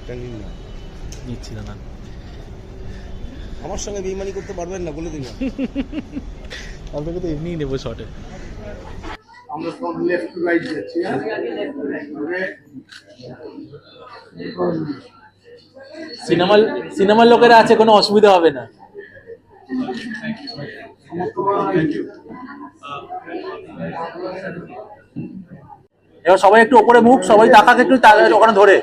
একটা নিন না। নিচ্ছি না আমার সঙ্গে বেইমানি করতে পারবেন না বলে দিলাম। আপনাকে তো এমনিই নেব শর্টে আমরা ফ্রম লেফট টু রাইট যাচ্ছি হ্যাঁ? সিনেমার সিনেমার লোকেরা আছে কোনো অসুবিধা হবে না। এবার সবাই একটু ওপরে মুখ সবাই তাকাক একটু ওখানে ধরে।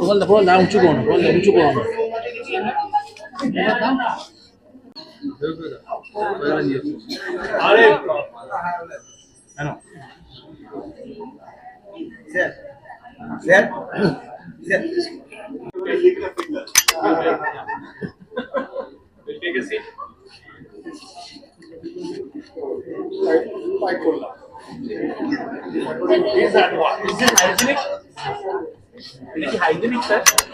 বল দা বল দা উঁচু করো না, বল দা উঁচু করো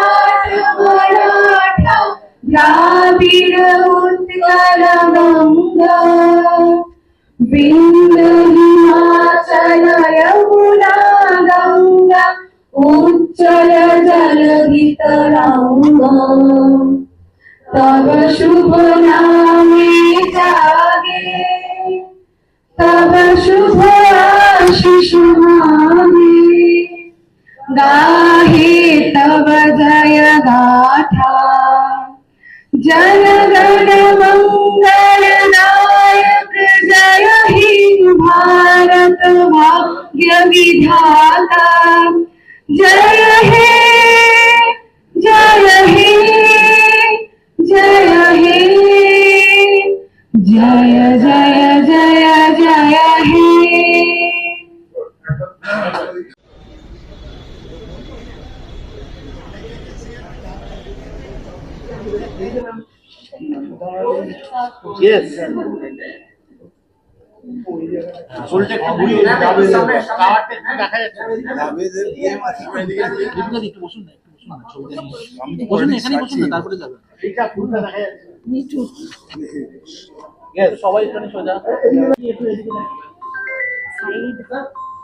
गुजरात मराठा द्राविड उत्कल गंगा बिंद हिमाचल यमुना गंगा उच्चल जलधि तरंगा तब शुभ नामे जागे तब शुभ आशीष मागे गाहे अवधयदाथा जनगणमङ्गलदायक जय हिंद भारत भाग्य विधाता जय हे Yes. চুলটা একটু ঘুরিয়ে দিন, একটু দেখা যাচ্ছে। দি, একটু বসুন না, একটু বসুন না, ছবিটা বসুন না, এখানেই বসুন না, তারপরে যাবেন। Yes, সবাই এখানে সোজা। একটু এদিকে দেখ।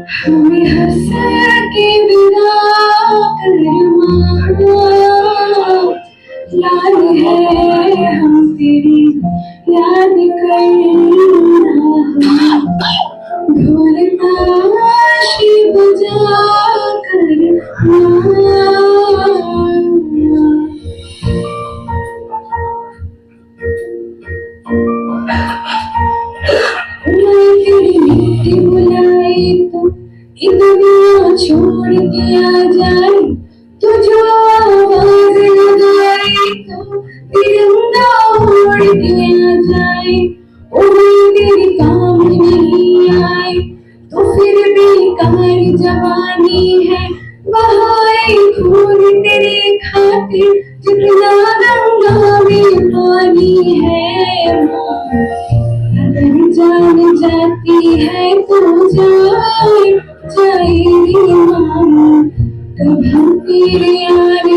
हमें हंस के विदा छोड़ जाए तो जो आवाज़ लगाई तो तिरंगा उड़ के जाए। तेरे काम नहीं आए तो फिर बेकार जवानी है। बहाए खून तेरे खातिर जितना गंगा में पानी है। अगर जान जाती है तो जाए जाएगी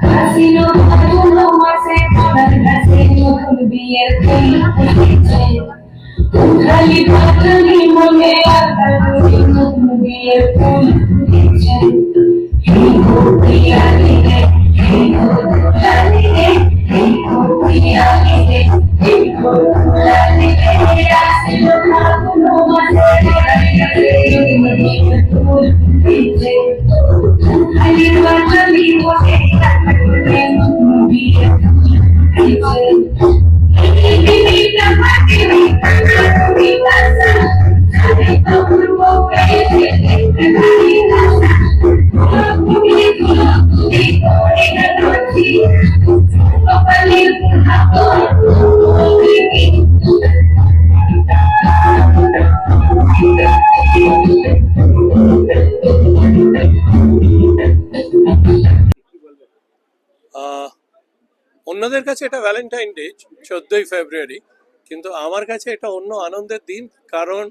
Casino, no más se casino, রে আসিল ফাগুনো মাসে খালি পাখালি অন্যদের কাছে এটা ভ্যালেন্টাইন ডে চোদ্দই ফেব্রুয়ারি কিন্তু আমার কাছে এটা অন্য আনন্দের দিন, কারণ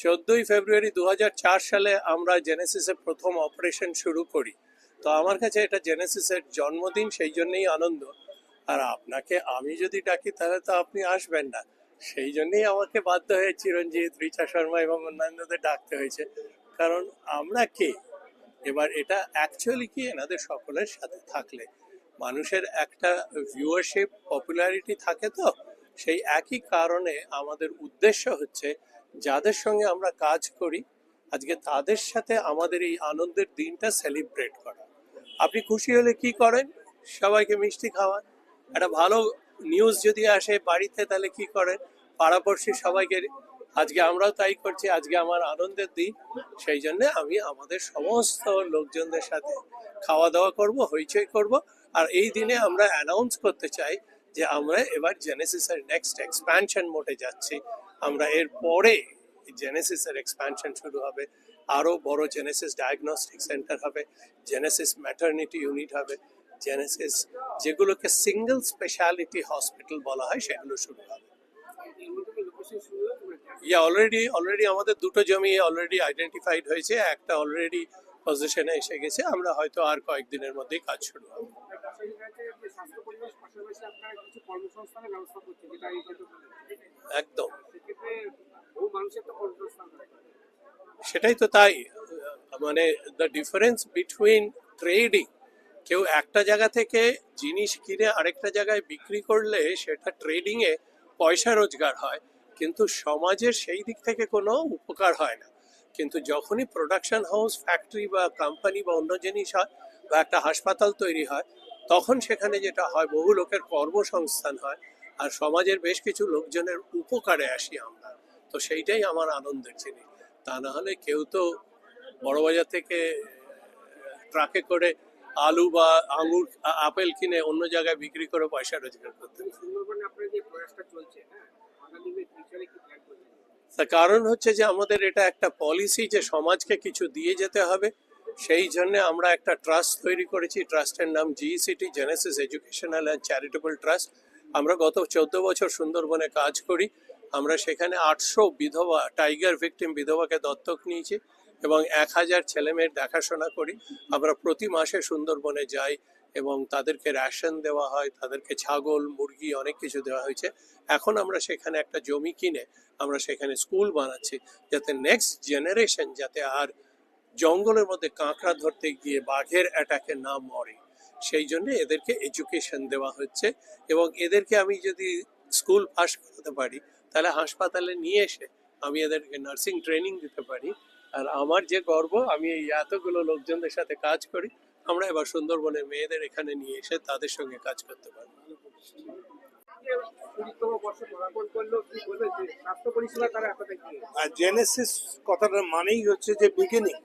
চোদ্দই ফেব্রুয়ারি দু হাজার চার সালে আমরা জেনেসিসের প্রথম অপারেশন শুরু করি। তো আমার কাছে এটা জেনেসিসের জন্মদিন, সেই জন্যেই আনন্দ। আর আপনাকে আমি যদি ডাকি, তাহলে তো আপনি আসবেন না। সেই জন্যই আমাকে বাধ্য হয়ে চিরঞ্জিত, রিচা শর্মা এবং অন্যান্যদের ডাকতে হয়েছে। কারণ আমরা কে? এবার এটা অ্যাকচুয়ালি কি? এনাদের সকলের সাথে থাকলে। মানুষের একটা ভিউয়ারশিপ পপুলারিটি থাকে তো, সেই একই কারণে আমাদের উদ্দেশ্য হচ্ছে যাদের সঙ্গে আমরা কাজ করি, আজকে তাদের সাথে আমাদের এই আনন্দের দিনটা সেলিব্রেট করা। আপনি খুশি হলে কি করেন? সবাইকে মিষ্টি খাওয়ান। একটা ভালো নিউজ যদি আসে বাড়িতে তাহলে কি করেন? পাড়াপড়শি সবাইকে, আজকে আমরাও তাই করছি, আজকে আমার আনন্দের দিন। সেই জন্য আমি আমাদের সমস্ত লোকজনদের সাথে খাওয়া দাওয়া করব, হইচই করব। আর এই দিনে আমরা অ্যানাউন্স করতে চাই যে আমরা এবার জেনেসিসের নেক্সট এক্সপ্যানশন মোডে যাচ্ছি। আমরা এর পরে জেনেসিসের এক্সপ্যানশন শুরু হবে। আরও বড় জেনেসিস ডায়াগনস্টিক সেন্টার হবে জেনেসিস ম্যাটার্নিটি ইউনিট হবে জেনেসিস যেগুলোকে সিঙ্গেল স্পেশালিটি হসপিটাল বলা হয় সেগুলো শুরু হবে। ইয়া অলরেডি অলরেডি আমাদের দুটো জমি অলরেডি আইডেন্টিফাইড হয়েছে, একটা অলরেডি পজিশনে এসে গেছে। আমরা হয়তো আর কয়েকদিনের মধ্যেই কাজ শুরু হবে স্বাস্থ্য পরিবেশ পাশাপাশি আপনারা কিছু কর্মসংস্থানের ব্যবস্থা করছেন যেটা এই হয়তো একদম। সেটাই তো তাই মানে দ্য ডিফারেন্স বিটুইন ট্রেডিং কেউ একটা জায়গা থেকে জিনিস কিনে আরেকটা জায়গায় বিক্রি করলে সেটা ট্রেডিং এ পয়সা রোজগার হয় কিন্তু সমাজের সেই দিক থেকে কোনো উপকার হয় না। কিন্তু যখনই প্রোডাকশন হাউস ফ্যাক্টরি বা কোম্পানি বা অন্য জিনিস হয় বা একটা হাসপাতাল তৈরি হয় তখন সেখানে যেটা হয় বহু লোকের কর্মসংস্থান হয় আর সমাজের বেশ কিছু লোকজনের উপকারে আসি আমরা। তো সেইটাই আমার আনন্দের জিনিস। তা না হলে কেউ তো বড়বাজার থেকে ট্রাকে করে আলু বা আঙুর আপেল কিনে অন্য জায়গায় বিক্রি করে পয়সা রোজগার করতে পারে। সুন্দরবনে আপনার যে প্রয়াসটা চলছে হ্যাঁ? তার কারণ হচ্ছে যে আমাদের এটা একটা পলিসি যে সমাজকে কিছু দিয়ে যেতে হবে। সেই জন্য আমরা একটা ট্রাস্ট তৈরি করেছি। ট্রাস্টের নাম GECT Genesis educational and charitable trust আমরা গত চোদ্দ বছর সুন্দরবনে কাজ করি। আমরা সেখানে আটশো বিধবা, টাইগার ভিকটিম বিধবাকে দত্তক নিয়েছি এবং এক হাজার ছেলেমেয়ের দেখাশোনা করি। আমরা প্রতি মাসে সুন্দরবনে যাই এবং তাদেরকে রেশন দেওয়া হয়, তাদেরকে ছাগল, মুরগি অনেক কিছু দেওয়া হয়েছে। এখন আমরা সেখানে একটা জমি কিনে আমরা সেখানে স্কুল বানাচ্ছি যাতে নেক্সট জেনারেশন যাতে আর জঙ্গলের মধ্যে কাঁকড়া ধরতে গিয়ে বাঘের অ্যাটাকে না মরে। সেই জন্য এদেরকে এডুকেশন দেওয়া হচ্ছে এবং এদেরকে আমি যদি স্কুল পাস করাতে পারি, তাহলে হাসপাতালে নিয়ে এসে আমি এদেরকে নার্সিং ট্রেনিং দিতে পারি। আর আমার যে গর্ব, আমি এই এতগুলো লোকজনদের সাথে কাজ করি, আমরা এবার সুন্দরবনের মেয়েদের এখানে নিয়ে এসে তাদের সঙ্গে কাজ করতে কি আর জেনেসিস কথাটার মানেই হচ্ছে যে বিগিনিং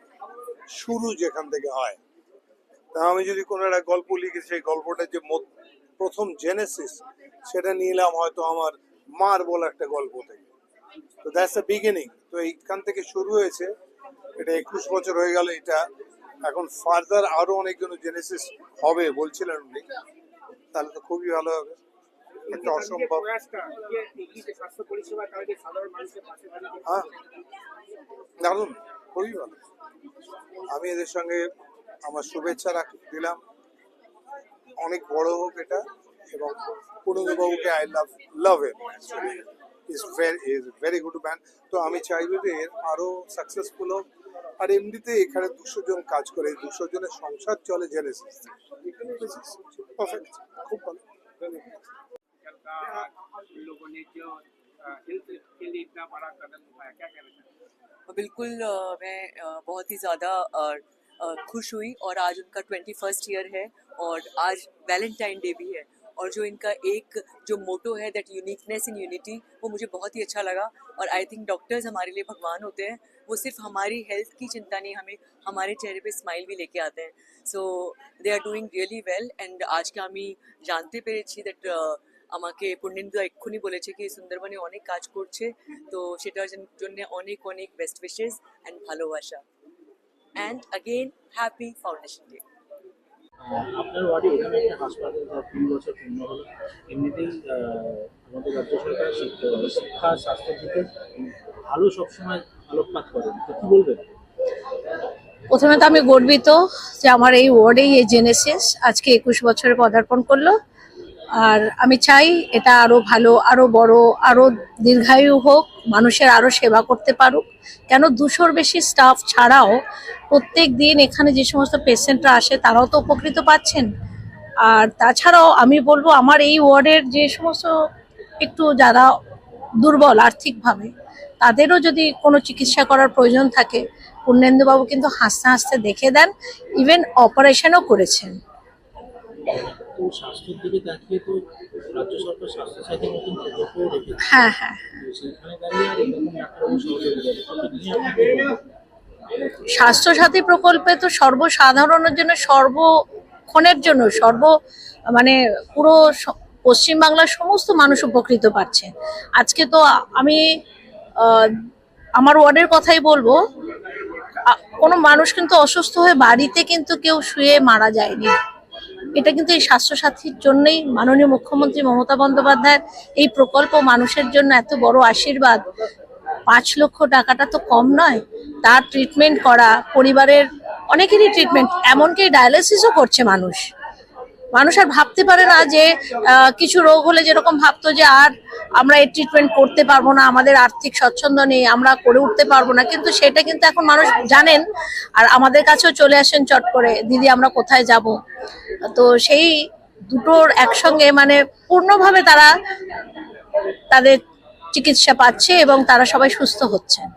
শুরু যেখান থেকে হয়। তা আমি যদি কোনো একটা গল্প লিখি সেই গল্পটা যে প্রথম জেনেসিস সেটা নিলাম হয়তো আমার মার বলা একটা গল্প থেকে। তো দ্যাটস দ্য বিগিনিং তো এইখান থেকে শুরু হয়েছে। এটা একুশ বছর হয়ে গেল এটা এখন ফার্দার আরও অনেকজন জেনেসিস হবে বলছিলেন উনি। তাহলে তো খুবই ভালো হবে। একটা অসম্ভব প্রয়াসটা যে এগিয়ে যে স্বাস্থ্য পরিষেবা তারা যে সাধারণ মানুষের পাশে দাঁড়িয়ে হ্যাঁ। দারুণ। খুবই ভালো। আমি এদের সঙ্গে আমার শুভেচ্ছা রাখ, দিলাম। অনেক বড় হোক এটা এবং পুরন্দবাবুকে I love love him is very is very good man তো আমি চাইব যে এর আরও সাকসেসফুল হোক। আর এমনিতে এখানে দুশো জন কাজ করে দুশো জনের সংসার চলে জেনে খুব ভালো। बिल्कुल मैं बहुत ही ज़्यादा खुश हुई और आज उनका ट्वेंटी फ़र्स्ट ईयर है और आज वैलेंटाइन डे भी है और जो इनका एक, जो मोटो है दैट यूनिकनेस इन यूनिटी वो मुझे बहुत ही अच्छा लगा और आई थिंक डॉक्टर्स हमारे लिए भगवान होते हैं। वो सिर्फ़ हमारी हेल्थ की चिंता नहीं, हमें, हमारे चेहरे पे स्माइल भी लेके आते हैं। So they are doing really well and आज के आम्ही जानते पे अच्छी दैट আমাকে পুণ্যেন্দু এক্ষুনি বলেছে কি সুন্দরবনে অনেক কাজ করছে তো সেটার জন্য অনেক অনেক বেস্ট উইশেস অ্যান্ড ভালোবাসা। And again happy foundation day আপনার ওয়ার্ডে এখানে একটা হাসপাতাল যা তিন বছর পূর্ণ হলো এমনিতেই আমাদের রাজ্য সরকার শিক্ষা শিক্ষা স্বাস্থ্যের দিকে ভালো সবসময় আলোকপাত করেন তো কি বলবেন? প্রথমে তো আমি গর্বিত যে আমার এই ওয়ার্ডেই এই জেনেসিস আজকে একুশ বছরে পদার্পণ করল। আর আমি চাই এটা আরও ভালো, আরও বড়, আরও দীর্ঘায়ু হোক, মানুষের আরও সেবা করতে পারুক। কেন দুশোর বেশি স্টাফ ছাড়াও প্রত্যেক দিন এখানে যে সমস্ত পেশেন্টরা আসে, তারাও তো উপকৃত পাচ্ছেন। আর তাছাড়াও আমি বলব, আমার এই ওয়ার্ডের যে সমস্ত একটু যারা দুর্বল আর্থিকভাবে, তাদেরও যদি কোনো চিকিৎসা করার প্রয়োজন থাকে, পূর্ণেন্দুবাবু কিন্তু হাসতে হাসতে দেখে দেন ইভেন অপারেশনও করেছেন। তো স্বাস্থ্যের দিকে তাকিয়ে তো রাজ্য সরকার স্বাস্থ্যসাথী নতুন প্রকল্পও রেখেছে। হ্যাঁ হ্যাঁ। সেখানে দাঁড়িয়ে আর এরকম ডাক্তারবাবু সহযোগিতা তো নিয়ে আপনি কি বলবেন? স্বাস্থ্যসাথী প্রকল্পে তো সর্বসাধারণের জন্য সর্বক্ষণের জন্য সর্ব মানে পুরো পশ্চিমবাংলার সমস্ত মানুষ উপকৃত পাচ্ছে। আজকে তো আমি আহ, আমার ওয়ার্ডের কথাই বলব কোনো মানুষ কিন্তু অসুস্থ হয়ে বাড়িতে কিন্তু কেউ শুয়ে মারা যায়নি। এটা কিন্তু এই স্বাস্থ্যসাথীর জন্যই মাননীয় মুখ্যমন্ত্রী মমতা বন্দ্যোপাধ্যায়ের এই প্রকল্প, মানুষের জন্য এত বড় আশীর্বাদ। পাঁচ লক্ষ টাকাটা তো কম নয়। তার ট্রিটমেন্ট করা, পরিবারের অনেকেরই ট্রিটমেন্ট এমনকি ডায়ালিসিসও করছে মানুষ। মানুষ আর ভাবতে পারে না যে কিছু রোগ হলে যেরকম ভাবতো যে আর আমরা এই ট্রিটমেন্ট করতে পারব না, আমাদের আর্থিক স্বচ্ছন্দ নেই, আমরা করে উঠতে পারব না। কিন্তু সেটা কিন্তু এখন মানুষ জানেন। আর আমাদের কাছেও চলে আসেন চট করে, দিদি, আমরা কোথায় যাব? তো সেই দুটোর একসঙ্গে মানে পূর্ণভাবে তারা তাদের চিকিৎসা পাচ্ছে এবং তারা সবাই সুস্থ হচ্ছেন।